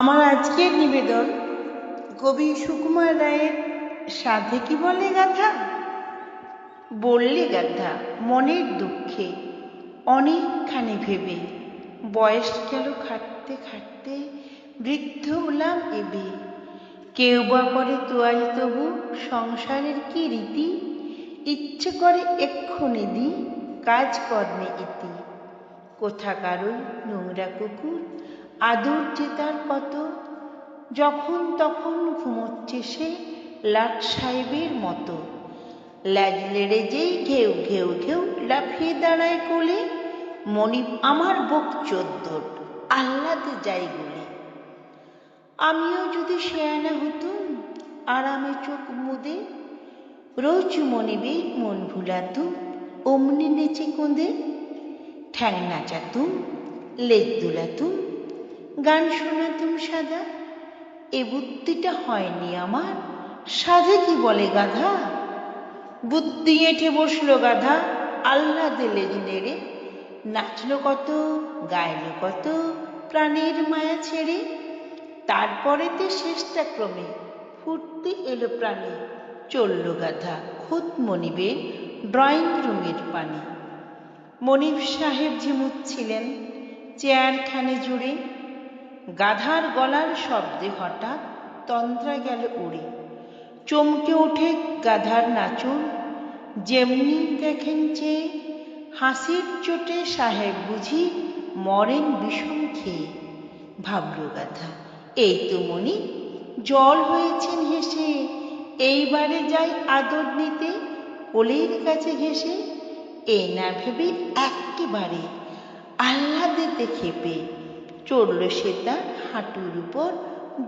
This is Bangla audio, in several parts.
আমার আজকের নিবেদন কবি সুকুমার রায়ের সাধে কি বলে গাথা? বললে গাধা মনের দুঃখে অনেকখানি ভেবে। বয়স গেল খাটতে খাটতে, বৃদ্ধ হলাম এবে। কেউ বা করে তোয়াই তবু, সংসারের কি রীতি? ইচ্ছে করে এক্ষুনি দি কাজ কর্মে ইতি। কোথাকারই নোংরা কুকুর আদর যে তার কত, যখন তখন ঘুমোচ্ছে সে লাট সাহেবের মতো। ল্যাজ লেড়ে যেই ঘেউ ঘেউ ঘেউ লাফিয়ে দাঁড়ায় কোলে মনি আমার বুক চোদ্দোর আহ্লাদে যাই বলে আমিও যদি শেয়ানা হতুম, আরামে চোখ মুদে, রোজ মনিবের মন ভুলাতুম, অমনি নেচে কোঁদে, ঠ্যাং নাচাতুম, লেজ দুলাতুম গান শোনাতুম সাদা? এ বুদ্ধিটা হয়নি আমার। সাধে কি বলে গাধা? বুদ্ধি এঁঠে বসল গাধা আল্লাহ লেজ নেড়ে নাচলো কত, গাইলো কত, প্রাণের মায়া ছেড়ে। তারপরেতে শেষটা ক্রমে ফুটতে এলো প্রাণে। চলল গাধা, খুদ মনিবের ড্রয়িং রুমের পানে। মনিব সাহেব ঝিমুচ্ছিলেন চেয়ারখানে জুড়ে গাধার গলার শব্দে হঠাৎ তন্দ্রা গেল উড়ে। চমকে ওঠে গাধার নাচন। যেমনি দেখেন চেয়ে হাসির চোটে সাহেব বুঝি মরেন বিষম খেয়ে। ভাবল গাধা, এই তো মনি, জল হয়েছেন হেসে, এইবারে যাই আদর নিতে, কোলের কাছে ঘেসে এই না ভেবে একেবারে আহ্লাদেতে খেপে চড়ল সে তার হাঁটুর উপর,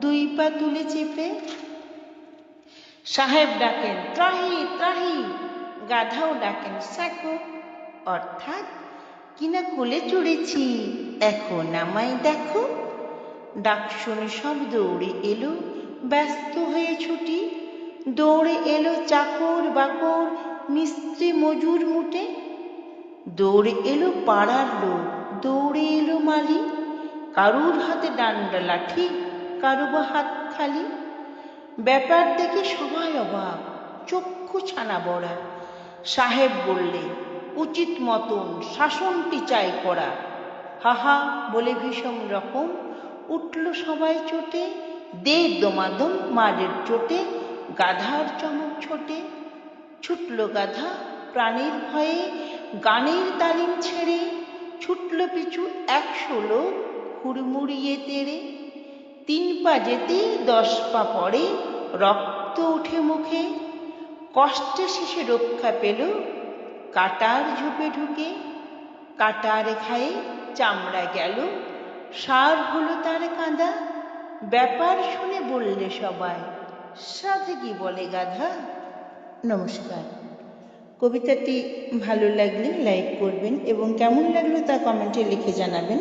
দুই পা তুলে চেপে। সাহেব ডাকেন, ত্রাহি ত্রাহি। গাধাও ডাকেন স্যাকো অর্থাৎ কিনা কোলে চড়েছি, এখন আমায় দেখো। ডাক শুনে সব দৌড়ে এলো, ব্যস্ত হয়ে ছুটি। দৌড়ে এলো চাকর বাকর, মিস্ত্রি মজুর মুটে। দৌড়ে এলো পাড়ার লোক, দৌড়ে এলো মালি কারুর হাতে ডান্ডা লাঠি কারু বা হাত খালি। ব্যাপার দেখে সবাই অবাক, চক্ষু ছানা বড়া। সাহেব বললে, উচিত মতন শাসনটি চাই করা। হাহা, বলে ভীষণ রকম, উঠল সবাই চোটে, দে দমাদম মারের চোটে, গাধার চমক ছোটে। ছুটল গাধা প্রাণীর ভয়ে, গানের তালিম ছেড়ে, ছুটল পিছু একশো লোক হুড়মুড়িয়ে তেড়ে, তিন পা যেতেই দশ পা পরে রক্ত উঠে মুখে। কষ্টে শেষে রক্ষা পেল কাটার ঝোপে ঢুকে। কাটার খায়ে চামড়া গেল, সার হলো তার কাঁদা। ব্যাপার শুনে বললে সবাই সাথে কি বলে গাধা। নমস্কার। কবিতাটি ভালো লাগলে লাইক করবেন এবং কেমন লাগল তা কমেন্টে লিখে জানাবেন।